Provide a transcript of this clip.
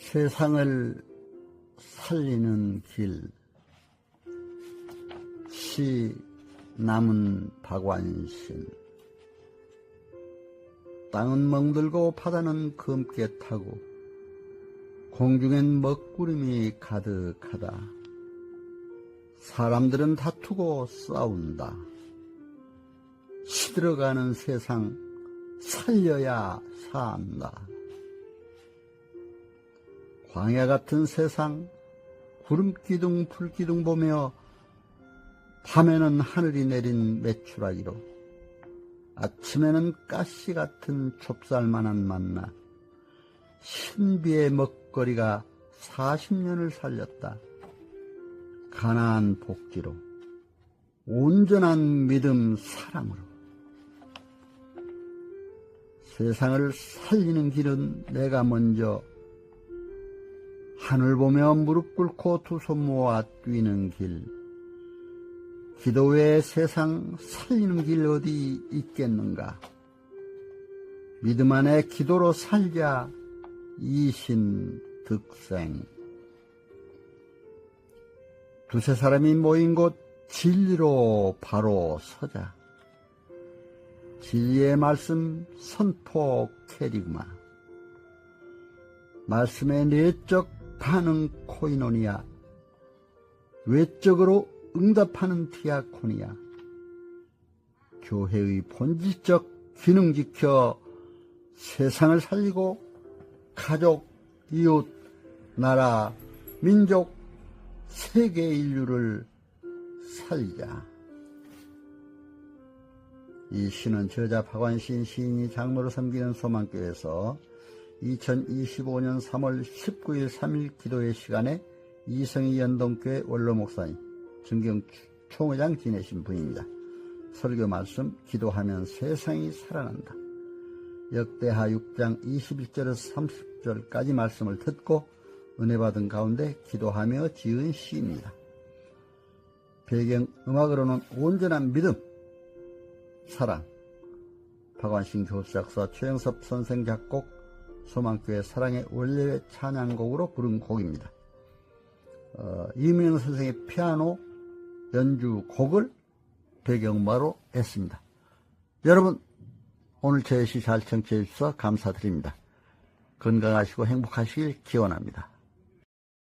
세상을 살리는 길. 시 남은 박완신. 땅은 멍들고 바다는 검게 타고 공중엔 먹구름이 가득하다. 사람들은 다투고 싸운다. 시들어가는 세상 살려야 산다. 광야 같은 세상 구름기둥 풀기둥 보며 밤에는 하늘이 내린 메추라기로 아침에는 가시 같은 좁쌀만한 만나 신비의 먹거리가 40년을 살렸다. 가나안 복지로 온전한 믿음 사랑으로 세상을 살리는 길은 내가 먼저 하늘 보며 무릎 꿇고 두 손 모아 뛰는 길. 기도 외에 세상 살리는 길 어디 있겠는가? 믿음 안에 기도로 살자 이신 득생. 두세 사람이 모인 곳 진리로 바로 서자. 진리의 말씀 선포 캐리구마. 말씀의 내적 반응 코이노니아. 외적으로 응답하는 디아코니아. 교회의 본질적 기능 지켜 세상을 살리고 가족, 이웃, 나라, 민족, 세계 인류를 살리자. 이 시는 저자 박완신 시인이 장로로 섬기는 소망교에서 2025년 3월 19일 3일 기도의 시간에 이성희 연동교회 원로 목사님, 증경 총회장 지내신 분입니다. 설교 말씀, 기도하면 세상이 살아난다. 역대하 6장 21절에서 30절까지 말씀을 듣고 은혜 받은 가운데 기도하며 지은 시입니다. 배경 음악으로는 온전한 믿음, 사랑, 박완신 교수 작사, 최영섭 선생 작곡, 소망교회 사랑의 원래 찬양곡으로 부른 곡입니다. 어, 이민영 선생의 피아노 연주 곡을 배경음악으로 했습니다. 여러분, 오늘 제시 잘 청취해 주셔서 감사드립니다. 건강하시고 행복하시길 기원합니다.